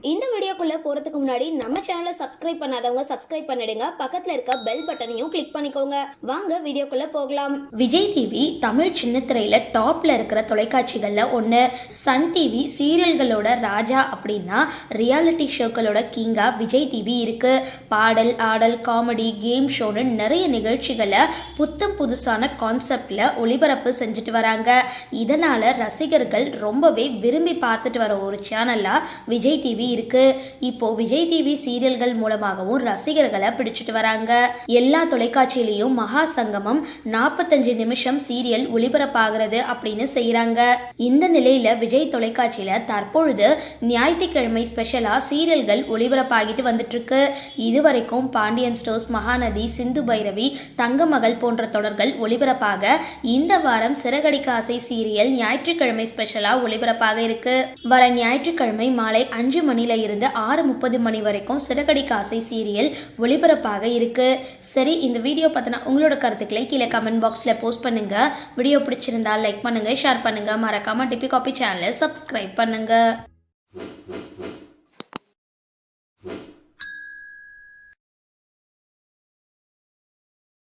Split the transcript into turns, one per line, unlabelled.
இந்த வீடியோக்குள்ளே போகிறதுக்கு முன்னாடி நம்ம சேனலை சப்ஸ்கிரைப் பண்ணாதவங்க சப்ஸ்கிரைப் பண்ணிடுங்க. பக்கத்தில் இருக்க பெல் பட்டனையும் கிளிக் பண்ணிக்கோங்க. வாங்க வீடியோக்குள்ளே போகலாம். விஜய் டிவி தமிழ் சின்னத்திரையில் டாப்பில் இருக்கிற தொலைக்காட்சிகளில் ஒன்று சன் டிவி சீரியல்களோட ராஜா அப்படின்னா ரியாலிட்டி ஷோக்களோட கிங்கா விஜய் டிவி இருக்குது பாடல் ஆடல் காமெடி கேம் ஷோன்னு நிறைய நிகழ்ச்சிகளை புத்தம் புதுசான கான்செப்டில் ஒளிபரப்பு செஞ்சுட்டு வராங்க. இதனால் ரசிகர்கள் ரொம்பவே விரும்பி பார்த்துட்டு வர ஒரு சேனலாக விஜய் டிவி இருக்குது இப்போ விஜய் டிவி சீரியல்கள் மூலமாகவும் ரசிகர்களை பிடிச்சிட்டு வராங்க. எல்லா தொலைக்காட்சியிலையும் மகா சங்கமம் நாற்பத்தஞ்சு நிமிஷம் சீரியல் ஒளிபரப்பாகிறது அப்படின்னு செய்யறாங்க இந்த நிலையில விஜய் தொலைக்காட்சியில தற்பொழுது ஞாயிற்றுக்கிழமை ஸ்பெஷலா சீரியல்கள் ஒளிபரப்பாகிட்டு வந்துட்டு இருக்கு இதுவரைக்கும் பாண்டியன் ஸ்டோர்ஸ் மகாநதி சிந்து பைரவி தங்கமகள் போன்ற தொடர்கள் ஒளிபரப்பாக இந்த வாரம் சிறகடிக்க ஆசை சீரியல் ஞாயிற்றுக்கிழமை ஸ்பெஷலா ஒளிபரப்பாக இருக்கு. வர ஞாயிற்றுக்கிழமை மாலை அஞ்சு மணில இருந்து ஆறு முப்பது மணி வரைக்கும் சிறகடிக்க ஆசை சீரியல் ஒளிபரப்பாக இருக்குது சரி இந்த வீடியோ பத்தின உங்களோட கருத்துக்களை கீழே கமெண்ட் பாக்ஸில் போஸ்ட் பண்ணுங்கள் வீடியோ பிடிச்சிருந்தால் லைக் பண்ணுங்கள் ஷேர் பண்ணுங்கள் மறக்காமல் டிபி காபி சேனலை சப்ஸ்கிரைப் பண்ணுங்கள்